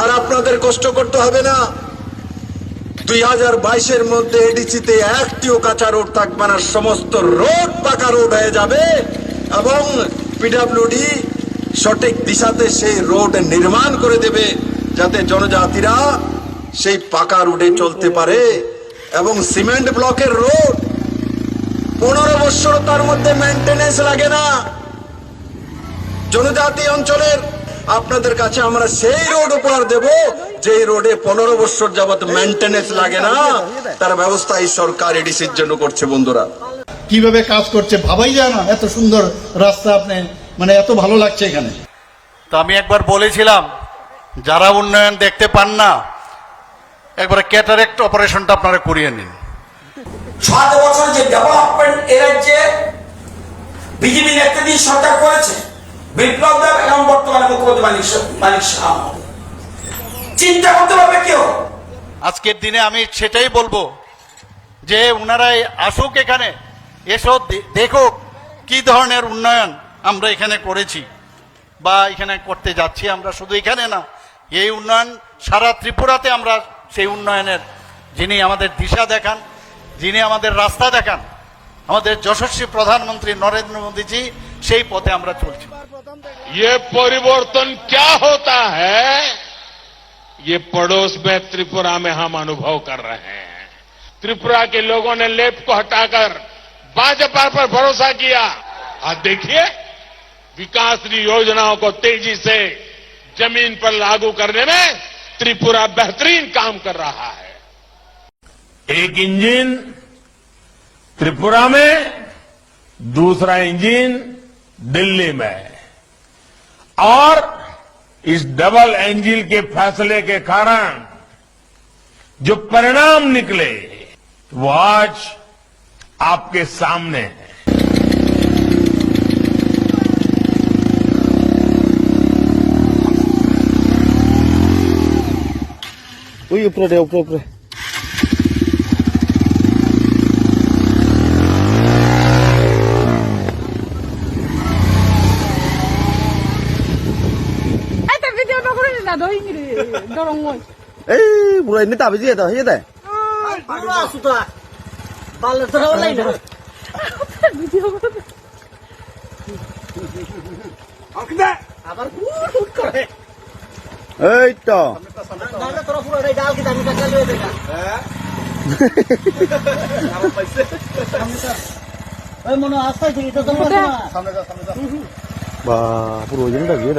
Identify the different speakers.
Speaker 1: আর আপনাদের কষ্ট করতে হবে না। দুই হাজার বাইশের মধ্যে এডিসিতে একটিও কাঁচা রোড থাকবে না, সমস্ত রোড পাকা রোড হয়ে যাবে এবং পিডাব্লিউডি সঠিক দিশাতে সেই রোড নির্মাণ করে দেবে, যাতে জনজাতিরা সেই পাকা রোডে চলতে পারে এবং সিমেন্ট ব্লকের রোড পনেরো বছর তার মধ্যে মেনটেনেন্স লাগে না। জনজাতি অঞ্চলের আপনাদের কাছে আমরা সেই রোড উপহার দেব যে রোডে পনেরো বছর যাবত মেনটেনেন্স লাগে না। তার ব্যবস্থা এই সরকার এডিসির জন্য করছে বন্ধুরা।
Speaker 2: কীভাবে কাজ করছে ভাবাই যায় না এত সুন্দর রাস্তা আপনি মানে এত ভালো লাগছে এখানে।
Speaker 3: তো আমি একবার বলেছিলাম যারা উন্নয়ন দেখতে পান না একবার ক্যাটারেক্ট অপারেশনটা আপনারা করিয়ে নিন।
Speaker 4: সাত বছর যে ডেভেলপমেন্ট এ রাজ্যে বিজেপি নেতৃত্বাধীন সরকার করেছে বিপ্লব দেব বর্তমানে মুখ্যমন্ত্রী মানিক মানিক। চিন্তা করতে পারবে কেউ
Speaker 3: আজকের দিনে আমি সেটাই বলব যে ওনারাই আসুক এখানে, এসো দেখুক কি ধরনের উন্নয়ন আমরা এখানে করেছি বা এখানে করতে যাচ্ছি আমরা শুধু এখানে না, এই উন্নয়ন সারা ত্রিপুরাতে আমরা সেই উন্নয়নের, যিনি আমাদের দিশা দেখান, যিনি আমাদের রাস্তা দেখান, আমাদের যশস্বী প্রধানমন্ত্রী নরেন্দ্র মোদীজি সেই পথে আমরা চলছি
Speaker 5: ये परिवर्तन क्या होता है ये पड़ोस में त्रिपुरा में हम अनुभव कर रहे हैं त्रिपुरा के लोगों ने लेप को हटाकर भाजपा पर भरोसा किया आज देखिए विकास की योजनाओं को तेजी से जमीन पर लागू करने में त्रिपुरा बेहतरीन काम कर रहा है एक इंजन त्रिपुरा में दूसरा इंजन दिल्ली में और इस डबल एंजिल के फैसले के कारण जो परिणाम निकले वो आज आपके सामने है
Speaker 6: Ui, उपरे
Speaker 7: उपरे. Video no করে না দই রে দরং মই
Speaker 6: এই বুড়ো এমনি তাবি দিয়ে দাও হিয়ে দেয়
Speaker 7: ভিডিও করে।
Speaker 6: এই তো। বা পুরো ওই জন্যটা দিয়ে